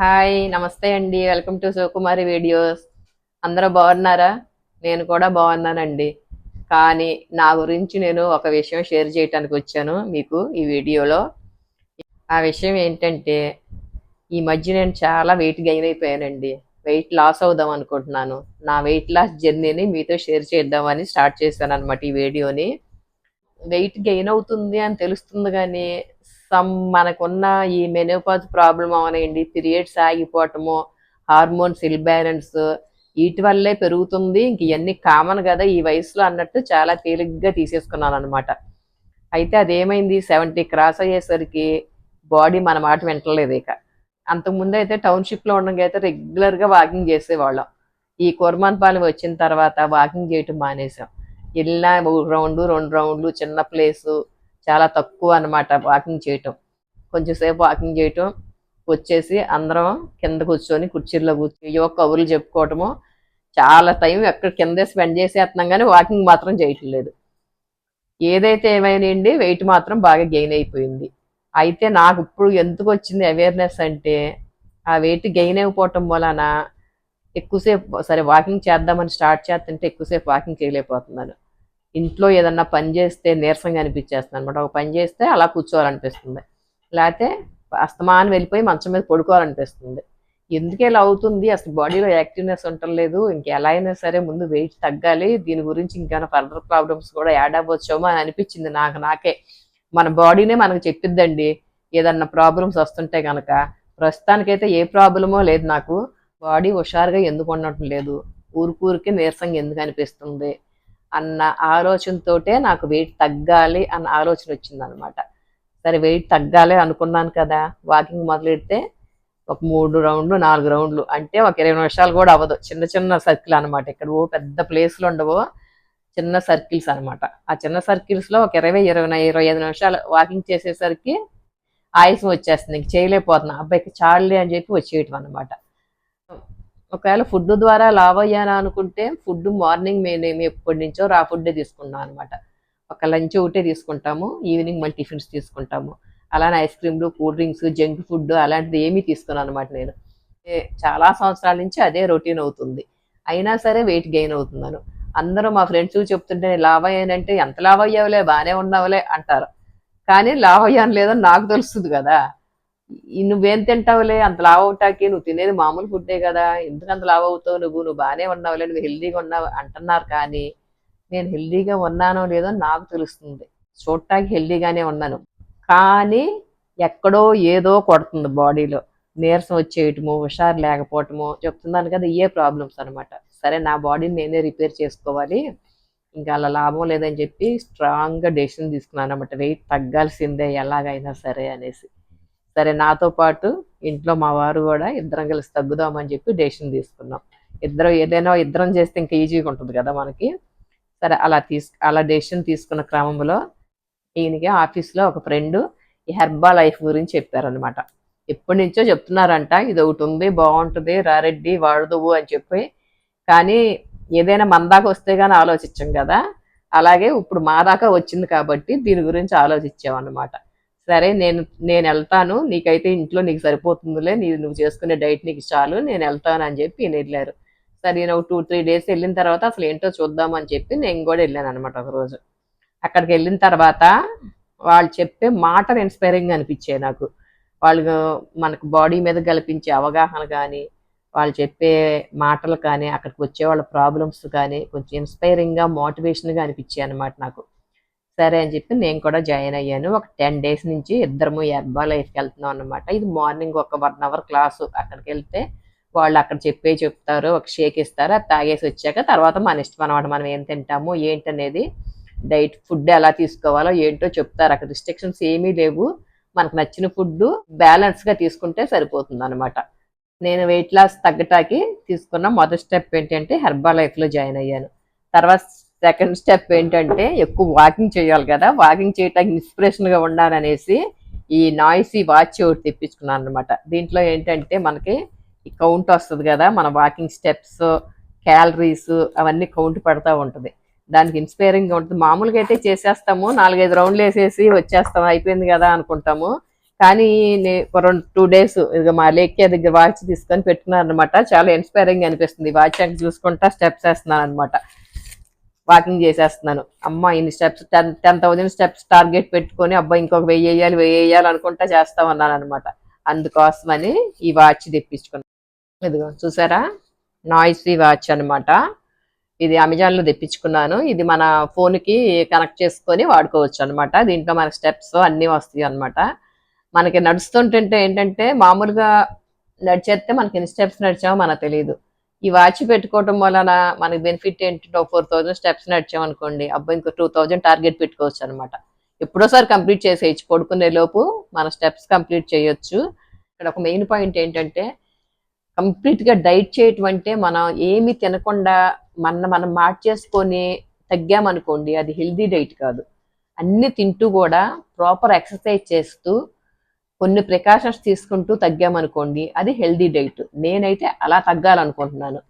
Hi నమస్తే అండి. Welcome to Sivakumari videos. అందరూ బాగున్నారా? నేను కూడా బాగున్నానండి. కానీ నా గురించి నేను ఒక విషయం షేర్ చేయడానికి వచ్చాను మీకు ఈ వీడియోలో. ఆ విషయం ఏంటంటే ఈ మధ్య నేను చాలా వెయిట్ గెయిన్ అయిపోయానండి. వెయిట్ లాస్ అవుదాం అనుకుంటున్నాను. నా వెయిట్ లాస్ జర్నీని మీతో షేర్ చేద్దామని స్టార్ట్ చేశాను అనమాట ఈ వీడియోని. వెయిట్ గెయిన్ అవుతుంది అని తెలుస్తుంది కానీ సమ్ మనకున్న ఈ మెనోపాజ్ ప్రాబ్లం అవనండి. పీరియడ్స్ ఆగిపోవటము హార్మోన్స్ ఇల్బ్యాలెన్స్ వీటి వల్లే పెరుగుతుంది. ఇంక ఇవన్నీ కామన్ కదా ఈ వయసులో అన్నట్టు చాలా తేలిగ్గా తీసేసుకున్నాను అనమాట అయితే అదేమైంది? సెవెంటీ క్రాస్ అయ్యేసరికి బాడీ మన మాట వింటలేదు ఇక. అంతకుముందు అయితే టౌన్షిప్లో ఉండగా అయితే రెగ్యులర్గా వాకింగ్ చేసేవాళ్ళం. ఈ కుర్మాన్పాలెం వచ్చిన తర్వాత వాకింగ్ చేయటం మానేసాం. వెళ్ళిన రౌండ్ రెండు రౌండ్లు చిన్న ప్లేసు చాలా తక్కువ అన్నమాట వాకింగ్ చేయటం. కొంచెం సేపు వాకింగ్ చేయటం వచ్చేసి అందరం కింద కూర్చొని కుర్చీల్లో కూర్చొని యువ కబుర్లు చెప్పుకోవటము. చాలా టైం ఎక్కడ కిందే స్పెండ్ చేసేస్తున్నాం కానీ వాకింగ్ మాత్రం చేయటం లేదు. ఏదైతే ఏమైనాయండి వెయిట్ మాత్రం బాగా గెయిన్ అయిపోయింది. అయితే నాకు ఇప్పుడు ఎందుకు వచ్చింది అవేర్నెస్ అంటే ఆ వెయిట్ గెయిన్ అయిపోవటం వలన ఎక్కువసేపు సరే వాకింగ్ చేద్దామని స్టార్ట్ చేస్తుంటే ఎక్కువసేపు వాకింగ్ చేయలేకపోతున్నాను. ఇంట్లో ఏదన్నా పని చేస్తే నీరసంగా అనిపించేస్తుంది అనమాట ఒక పని చేస్తే అలా కూర్చోవాలనిపిస్తుంది. లేకపోతే అస్తమానం వెళ్ళిపోయి మంచం మీద పడుకోవాలనిపిస్తుంది. ఎందుకు ఇలా అవుతుంది? అసలు బాడీలో యాక్టివ్నెస్ ఉండలేదు ఇంక ఎలా అయినా సరే ముందు వెయిట్ తగ్గాలి. దీని గురించి ఇంకా ఫర్దర్ ప్రాబ్లమ్స్ కూడా యాడ్ అవ్వచ్చేమో అని అనిపించింది నాకు నాకే. మన బాడీనే మనకు చెప్పిద్దండి. ఏదన్నా ప్రాబ్లమ్స్ వస్తుంటే కనుక ప్రస్తుతానికైతే ఏ ప్రాబ్లమో లేదు నాకు. బాడీ హుషారుగా ఎందుకు ఉండటం లేదు. ఊరికూరికి నీరసంగా ఎందుకు అనిపిస్తుంది? అన్న ఆలోచనతోటే నాకు వెయిట్ తగ్గాలి అన్న ఆలోచన వచ్చింది అనమాట సరే వెయిట్ తగ్గాలి అనుకున్నాను కదా వాకింగ్ మొదలెడితే ఒక మూడు రౌండ్లు నాలుగు రౌండ్లు అంటే ఒక ఇరవై నిమిషాలు కూడా అవ్వదు. చిన్న చిన్న సర్కిల్ అనమాట ఇక్కడ ఓ పెద్ద ప్లేస్లు ఉండవు చిన్న సర్కిల్స్ అనమాట ఆ చిన్న సర్కిల్స్లో ఒక ఇరవై ఇరవై ఇరవై ఐదు నిమిషాలు వాకింగ్ చేసేసరికి ఆయుసం వచ్చేస్తుంది. ఇంక చేయలేకపోతున్నా. అబ్బాయికి చాలే అని చెప్పి వచ్చేయటం అనమాట ఒకవేళ ఫుడ్ ద్వారా లావ్ అయ్యాను అనుకుంటే ఫుడ్ మార్నింగ్ మేము ఎప్పటి నుంచో రా ఫుడ్డే తీసుకున్నాం అనమాట ఒక లంచ్ ఒకటే తీసుకుంటాము ఈవినింగ్ మళ్ళీ టిఫిన్స్ తీసుకుంటాము. అలానే ఐస్ క్రీమ్లు కూల్ డ్రింక్స్ జంక్ ఫుడ్ అలాంటిది ఏమీ తీసుకున్నాను అనమాట నేను. చాలా సంవత్సరాల నుంచి అదే రొటీన్ అవుతుంది. అయినా సరే వెయిట్ గెయిన్ అవుతున్నాను. అందరూ మా ఫ్రెండ్స్ చెప్తుంటే నేను లావ్ అయ్యానంటే ఎంత లావ్ అయ్యావులే బాగానే ఉన్నావులే అంటారు. కానీ లావ్ అయ్యాను లేదో నాకు తెలుస్తుంది కదా. నువ్వేం తింటావులే? అంత లావ్ అవుతాకి నువ్వు తినేది మామూలు ఫుడ్డే కదా. ఎందుకు అంత లావ్ అవుతావు నువ్వు? నువ్వు బాగానే ఉన్నావులే నువ్వు హెల్దీగా ఉన్నావు అంటున్నారు కానీ నేను హెల్దీగా ఉన్నానో లేదో నాకు తెలుస్తుంది. చూడటానికి హెల్దీగానే ఉన్నాను. కానీ ఎక్కడో ఏదో కొడుతుంది బాడీలో. నీరసం వచ్చేయటము హుషారు లేకపోవటము చెప్తున్నాను కదా ఇయే ప్రాబ్లమ్స్ అనమాట సరే నా బాడీని నేనే రిపేర్ చేసుకోవాలి. ఇంకా అలా లాభం లేదని చెప్పి స్ట్రాంగ్గా డెసిషన్ తీసుకున్నాను అనమాట వెయిట్ తగ్గాల్సిందే ఎలాగైనా సరే అనేసి. సరే నాతో పాటు ఇంట్లో మా వారు కూడా ఇద్దరం కలిసి తగ్గుదామని చెప్పి డెసిషన్ తీసుకున్నాం. ఇద్దరం ఏదైనా ఇద్దరం చేస్తే ఇంకా ఈజీగా ఉంటుంది కదా మనకి. సరే అలా తీసు అలా డెసిషన్ తీసుకున్న క్రమంలో ఈయనకి ఆఫీస్లో ఒక ఫ్రెండ్ ఈ హెర్బా లైఫ్ గురించి చెప్పారనమాట ఎప్పటి నుంచో చెప్తున్నారంట ఇది ఒకటి ఉంది బాగుంటుంది రారెడ్డి వాడదువు అని చెప్పి. కానీ ఏదైనా మన దాకా వస్తే కానీ ఆలోచించాం కదా. అలాగే ఇప్పుడు మా దాకా వచ్చింది కాబట్టి దీని గురించి ఆలోచించామన్నమాట. సరే నేను నేను వెళ్తాను. నీకైతే ఇంట్లో నీకు సరిపోతుందిలే. నీ నువ్వు చేసుకునే డైట్ నీకు చాలు. నేను వెళ్తాను అని చెప్పి ఈయన వెళ్ళారు. సరే నేను ఒక టూ త్రీ డేస్ వెళ్ళిన తర్వాత అసలు ఏంటో చూద్దామని చెప్పి నేను కూడా వెళ్ళాను అనమాట ఒక రోజు. అక్కడికి వెళ్ళిన తర్వాత వాళ్ళు చెప్పే మాటలు ఇన్స్పైరింగ్ అనిపించాయి నాకు. వాళ్ళు మనకు బాడీ మీద కల్పించే అవగాహన కానీ వాళ్ళు చెప్పే మాటలు కానీ అక్కడికి వచ్చే వాళ్ళ ప్రాబ్లమ్స్ కానీ కొంచెం ఇన్స్పైరింగ్గా మోటివేషన్గా అనిపించాయి అనమాట నాకు. సరే అని చెప్పి నేను కూడా జాయిన్ అయ్యాను. ఒక టెన్ డేస్ నుంచి ఇద్దరము ఎర్బా లైఫ్కి వెళ్తున్నాం అనమాట ఇది మార్నింగ్ ఒక వన్ అవర్ క్లాసు అక్కడికి వెళ్తే వాళ్ళు అక్కడ చెప్పే చెప్తారు ఒక షేక్ ఇస్తారు అది తాగేసి వచ్చాక తర్వాత మన ఇష్టం అనమాట మనం ఏం తింటాము ఏంటనేది డైట్ ఫుడ్ ఎలా తీసుకోవాలో ఏంటో చెప్తారు. అక్కడ రిస్ట్రిక్షన్స్ ఏమీ లేవు. మనకు నచ్చిన ఫుడ్ బ్యాలెన్స్గా తీసుకుంటే సరిపోతుంది అనమాట నేను వెయిట్ లాస్ తగ్గటానికి తీసుకున్న మొదటి స్టెప్ ఏంటంటే హెర్బా లైఫ్లో జాయిన్ అయ్యాను. తర్వాత సెకండ్ స్టెప్ ఏంటంటే ఎక్కువ వాకింగ్ చేయాలి కదా. వాకింగ్ చేయటానికి ఇన్స్పిరేషన్గా ఉండాలనేసి ఈ నాయిసీ వాచ్ ఒకటి తెప్పించుకున్నాను అనమాట దీంట్లో ఏంటంటే మనకి ఈ కౌంట్ వస్తుంది కదా మన వాకింగ్ స్టెప్స్ క్యాలరీస్ అవన్నీ కౌంట్ పడతా ఉంటుంది. దానికి ఇన్స్పైరింగ్ ఉంటుంది. మామూలుగా అయితే చేసేస్తాము నాలుగైదు రౌండ్లు వేసేసి వచ్చేస్తాం అయిపోయింది కదా అనుకుంటాము. కానీ రెండు టూ డేస్ ఇక మా లేఖ్య దగ్గర వాచ్ తీసుకొని పెట్టుకున్నాను అనమాట చాలా ఇన్స్పైరింగ్ అనిపిస్తుంది. వాచ్ అని చూసుకుంటా స్టెప్స్ వేస్తున్నాను అనమాట వాకింగ్ చేసేస్తున్నాను. అమ్మ ఇన్ని steps ten ten thousand steps target పెట్టుకొని అబ్బా ఇంకొక వెయ్యి వేయాలి వెయ్యి వేయాలి అనుకుంటా చేస్తా ఉన్నాను అనమాట అందుకోసమని ఈ వాచ్ తెప్పించుకున్నాను ఇదిగో చూసారా? నాయిస్ ఫ్రీ వాచ్ అన్నమాట. ఇది అమెజాన్లో తెప్పించుకున్నాను. ఇది మన ఫోన్కి కనెక్ట్ చేసుకొని వాడుకోవచ్చు అన్నమాట. దీంట్లో మన స్టెప్స్ అన్ని వస్తాయి అన్నమాట. మనకి నడుస్తుంటుంటే ఏంటంటే మామూలుగా నడిచేస్తే మనకి ఎన్ని స్టెప్స్ నడిచామో మనకు తెలియదు ఈ వాచ్ పెట్టుకోవడం వలన మనకి బెనిఫిట్ ఏంటంటే ఫోర్ థౌజండ్ స్టెప్స్ నడిచామనుకోండి అబ్బాయి ఇంకో టూ థౌజండ్ టార్గెట్ పెట్టుకోవచ్చు అనమాట ఎప్పుడోసారి కంప్లీట్ చేసేయచ్చు. పడుకునే లోపు మన స్టెప్స్ కంప్లీట్ చేయొచ్చు. ఇక్కడ ఒక మెయిన్ పాయింట్ ఏంటంటే కంప్లీట్గా డైట్ చేయటం అంటే మనం ఏమి తినకుండా మన మనం మార్చేసుకొని తగ్గామనుకోండి అది హెల్దీ డైట్ కాదు. అన్ని తింటూ కూడా ప్రాపర్ ఎక్సర్సైజ్ చేస్తూ కొన్ని ప్రికాషన్స్ తీసుకుంటూ తగ్గామనుకోండి అది హెల్దీ డైట్. నేనైతే అలా తగ్గాలనుకుంటున్నాను.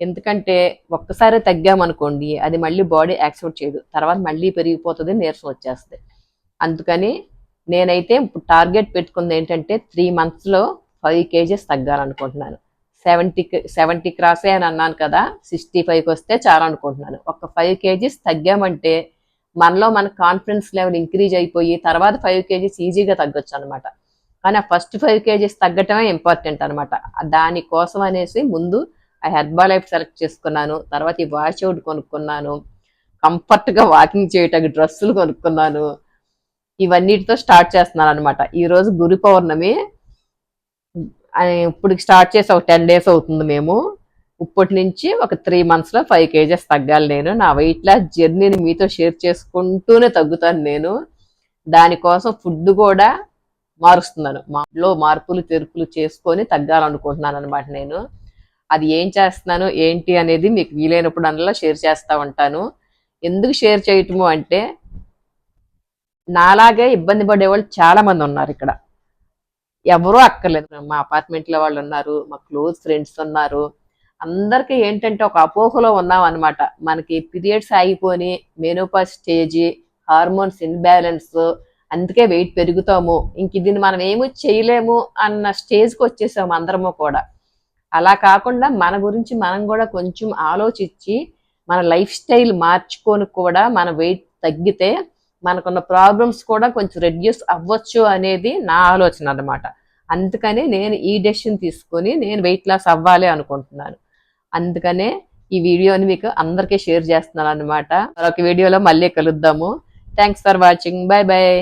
ఎందుకంటే ఒక్కసారి తగ్గామనుకోండి అది మళ్ళీ బాడీ యాక్సెప్ట్ చేయదు. తర్వాత మళ్ళీ పెరిగిపోతుంది నీరసం వచ్చేస్తుంది. అందుకని నేనైతే ఇప్పుడు టార్గెట్ పెట్టుకుంది ఏంటంటే త్రీ మంత్స్లో ఫైవ్ కేజెస్ తగ్గాలనుకుంటున్నాను. సెవెంటీ సెవెంటీ క్రాసే అని అన్నాను కదా సిక్స్టీ ఫైవ్కి వస్తే చాలా అనుకుంటున్నాను ఒక ఫైవ్ కేజీస్ తగ్గామంటే మనలో మన కాన్ఫిడెన్స్ లెవెల్ ఇంక్రీజ్ అయిపోయి తర్వాత ఫైవ్ కేజీస్ ఈజీగా తగ్గొచ్చు అనమాట కానీ ఆ ఫస్ట్ ఫైవ్ కేజీస్ తగ్గటమే ఇంపార్టెంట్ అనమాట దానికోసం అనేసి ముందు ఆ హెర్బా లైఫ్ సెలెక్ట్ చేసుకున్నాను. తర్వాత ఈ వాచ్ అవుట్ కొనుక్కున్నాను కంఫర్ట్గా వాకింగ్ చేయటానికి డ్రెస్సులు కొనుక్కున్నాను. ఇవన్నిటితో స్టార్ట్ చేస్తున్నాను అనమాట ఈరోజు గురు పౌర్ణమి. ఇప్పటికి ఇప్పుడు స్టార్ట్ చేసి ఒక టెన్ డేస్ అవుతుంది మేము. ఇప్పటి నుంచి ఒక త్రీ మంత్స్లో ఫైవ్ కేజెస్ తగ్గాలి నేను. నా వెయిట్ లాస్ జర్నీని మీతో షేర్ చేసుకుంటూనే తగ్గుతాను నేను. దానికోసం ఫుడ్ కూడా మారుస్తున్నాను. మాలో మార్పులు తెరుపులు చేసుకొని తగ్గాలనుకుంటున్నాను అనమాట నేను. అది ఏం చేస్తున్నాను ఏంటి అనేది మీకు వీలైనప్పుడు అందులో షేర్ చేస్తా ఉంటాను. ఎందుకు షేర్ చేయటము అంటే నాలాగే ఇబ్బంది పడే వాళ్ళు చాలా మంది ఉన్నారు ఇక్కడ. ఎవరూ అక్కర్లేదు. మా అపార్ట్మెంట్లో వాళ్ళు ఉన్నారు మా క్లోజ్ ఫ్రెండ్స్ ఉన్నారు. అందరికీ ఏంటంటే ఒక అపోహలో ఉన్నాం అనమాట మనకి పీరియడ్స్ ఆగిపోని మెనోపాస్ స్టేజ్ హార్మోన్స్ ఇన్బ్యాలెన్స్ అందుకే వెయిట్ పెరుగుతాము. ఇంక దీన్ని మనం ఏమీ చేయలేము అన్న స్టేజ్కి వచ్చేసాము అందరము కూడా. అలా కాకుండా మన గురించి మనం కూడా కొంచెం ఆలోచించి మన లైఫ్ స్టైల్ మార్చుకొని కూడా మన వెయిట్ తగ్గితే మనకున్న ప్రాబ్లమ్స్ కూడా కొంచెం రెడ్యూస్ అవ్వచ్చు అనేది నా ఆలోచన అనమాట అందుకని నేను ఈ డెసిషన్ తీసుకొని నేను వెయిట్ లాస్ అవ్వాలి అనుకుంటున్నాను. అందుకనే ఈ వీడియోని మీకు అందరికీ షేర్ చేస్తున్నాను అనమాట మరొక వీడియోలో మళ్ళీ కలుద్దాము. Thanks for watching bye bye